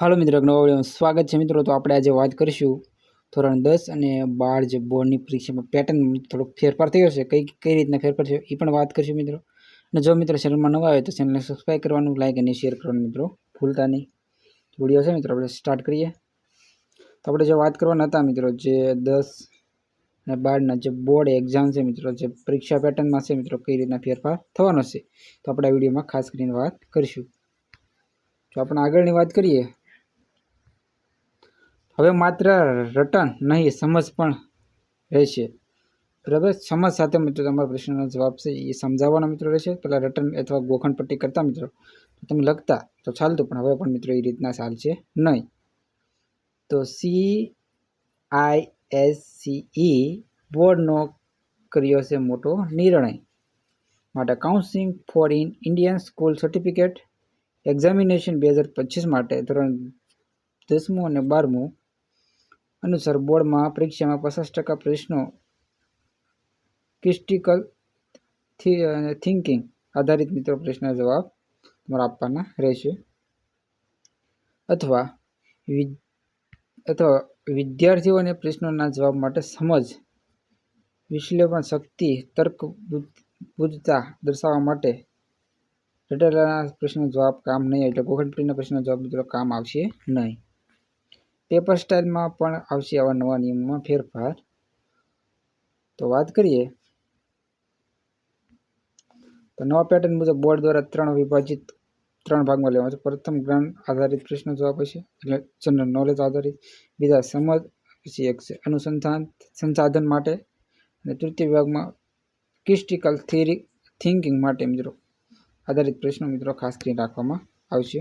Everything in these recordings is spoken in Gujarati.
હાલો મિત્રો નવા સ્વાગત છે મિત્રો. તો આપણે આજે વાત કરીશું ધોરણ દસ અને બાર જે બોર્ડની પરીક્ષામાં પેટર્ન થોડોક ફેરફાર થયો છે, કઈ કઈ રીતના ફેરફાર થયો એ પણ વાત કરીશું મિત્રો. અને જો મિત્રો ચેનલમાં નવા આવે તો ચેનલને સબસ્ક્રાઈબ કરવાનું લાઈક અને શેર કરવાનું મિત્રો ભૂલતા નહીં. વીડિયો છે મિત્રો, આપણે સ્ટાર્ટ કરીએ. તો આપણે જે વાત કરવાના હતા મિત્રો, જે દસ અને બારના જે બોર્ડ એક્ઝામ છે મિત્રો, જે પરીક્ષા પેટર્નમાં છે મિત્રો, કઈ રીતના ફેરફાર થવાનો છે, તો આપણે આ વિડીયોમાં ખાસ કરીને વાત કરીશું. જો આપણે આગળની વાત કરીએ હવે માત્ર રટન નહીં, સમજ પણ રહેશે. બરાબર? સમજ સાથે મિત્રો તમારા પ્રશ્નનો જવાબ છે એ સમજાવવાનો મિત્રો રહેશે. પહેલાં રટન અથવા ગોખણ પટ્ટી કરતા મિત્રો તમે લખતા તો ચાલતું, પણ હવે પણ મિત્રો એ રીતના ચાલશે નહીં. તો C I S C E બોર્ડનો કર્યો છે મોટો નિર્ણય. માટે counselling for in Indian school certificate examination બે હજાર પચીસ માટે ધોરણ દસમું અને બારમું અનુસાર બોર્ડમાં પરીક્ષામાં પચાસ ટકા પ્રશ્નો ક્રિસ્ટિકલ થિંકિંગ આધારિત મિત્રો પ્રશ્નનો જવાબ તમારે આપવાના રહેશે. અથવા અથવા વિદ્યાર્થીઓને પ્રશ્નોના જવાબ માટે સમજ, વિશ્લેષણ શક્તિ, તર્ક બુદ્ધતા દર્શાવવા માટે રટેલાના પ્રશ્નનો જવાબ કામ નહીં એટલે ગોખણપટ્ટીના પ્રશ્નનો જવાબ મિત્રો કામ આવશે નહીં. પેપર સ્ટાઇલમાં પણ આવશે આવા નવા નિયમોમાં ફેરફાર. તો વાત કરીએ. તો નવા પેટર્ન મુજબ બોર્ડ દ્વારા ત્રણ વિભાજિત ત્રણ ભાગમાં લેવામાં છે પ્રથમ જ્ઞાન આધારિત પ્રશ્ન જવાબ હશે, એટલે જનરલ નોલેજ આધારિત. બીજા સમજ, પછી એક છે અનુસંધાન, સંસાધન માટે. અને તૃતીય વિભાગમાં ક્રિસ્ટિકલ થિયરી થિંકિંગ માટે મિત્રો આધારિત પ્રશ્નો મિત્રો ખાસ કરીને રાખવામાં આવશે.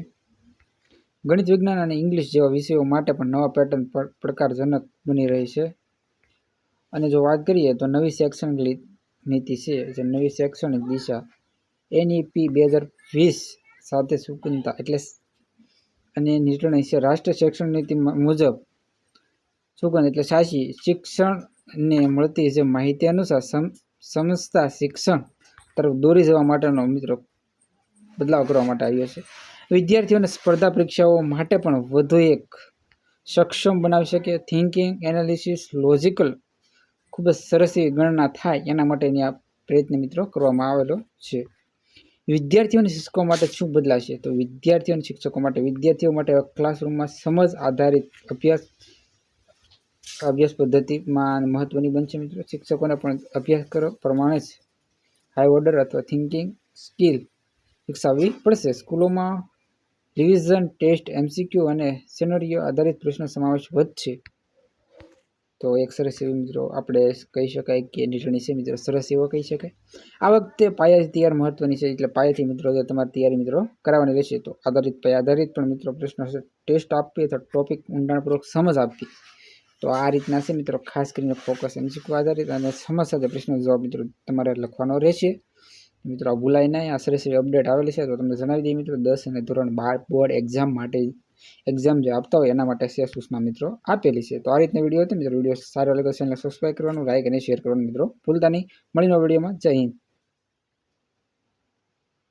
ગણિત વિજ્ઞાન અને ઇંગ્લિશ જેવા વિષયો માટે પણ નવા પેટર્ન પડકારજનક બની રહી છે. અને જો વાત કરીએ તો નવી શૈક્ષણિક નીતિ છે જે નવી શૈક્ષણિક દિશા એનઈપી બે હજાર વીસ સાથે સુકનતા એટલે અને નિર્ણય છે રાષ્ટ્રીય શૈક્ષણિક નીતિ મુજબ. સુકન એટલે સાચી શિક્ષણને મળતી જે માહિતી અનુસાર સંસ્થા શિક્ષણ તરફ દોરી જવા માટેનો મિત્રો, બદલાવ કરવા માટે આવ્યો છે. વિદ્યાર્થીઓને સ્પર્ધા પરીક્ષાઓ માટે પણ વધુ એક સક્ષમ બનાવી શકે. થિંકિંગ એનાલિસિસ લોજિકલ ખૂબ જ સરસ એવી ગણના થાય એના માટેની આ પ્રયત્ન મિત્રો કરવામાં આવેલો છે. વિદ્યાર્થીઓને શિક્ષકો માટે શું બદલાશે તો વિદ્યાર્થીઓ શિક્ષકો માટે, વિદ્યાર્થીઓ માટે ક્લાસરૂમમાં સમજ આધારિત અભ્યાસ અભ્યાસ પદ્ધતિમાં મહત્વની બનશે મિત્રો. શિક્ષકોને પણ અભ્યાસ કરો. પ્રમાણે જ હાઈ ઓર્ડર અથવા થિંકિંગ સ્કિલ વિકસાવવી પડશે. સ્કૂલોમાં રિવિઝન, ટેસ્ટ, એમસીક્યુ અને સિનરીઓ આધારિત પ્રશ્નો સમાવેશ વધશે. તો એક સરસ એવી મિત્રો આપણે કહી શકાય કે નિર્ણય છે. મિત્રો સરસ એવો કહી શકાય. આ વખતે પાયાથી તૈયાર મહત્વની છે. એટલે પાયાથી મિત્રો તમારી તૈયારી મિત્રો કરાવવાની રહેશે, તો આધારિત પાયા આધારિત પણ મિત્રો પ્રશ્નો છે ટેસ્ટ આપવી અથવા ટોપિક ઊંડાણપૂર્વક સમજ આપવી. તો આ રીતના છે મિત્રો ખાસ કરીને ફોકસ એમસીક્યુ આધારિત અને સમજ સાથે પ્રશ્નો જવાબ મિત્રો તમારે લખવાનો રહેશે. મિત્રો, આ ભૂલાય નહીં. આ શ્રેષ્ઠ અપડેટ આવેલી છે. તો તમને જણાવી દઈએ મિત્રો, દસ અને ધોરણ બાર બોર્ડ એક્ઝામ માટે એક્ઝામ જે આપતા હોય એના માટે શેર સૂચના મિત્રો આપેલી છે. તો આ રીતના વીડિયો હતી. મિત્રો વીડિયો સારો લાગે ચેનલ સબસ્ક્રાઈબ કરવાનું લાઈક અને શેર કરવાનું મિત્રો ભૂલતા નહીં. મળીનો વિડીયોમાં જય હિન્દ.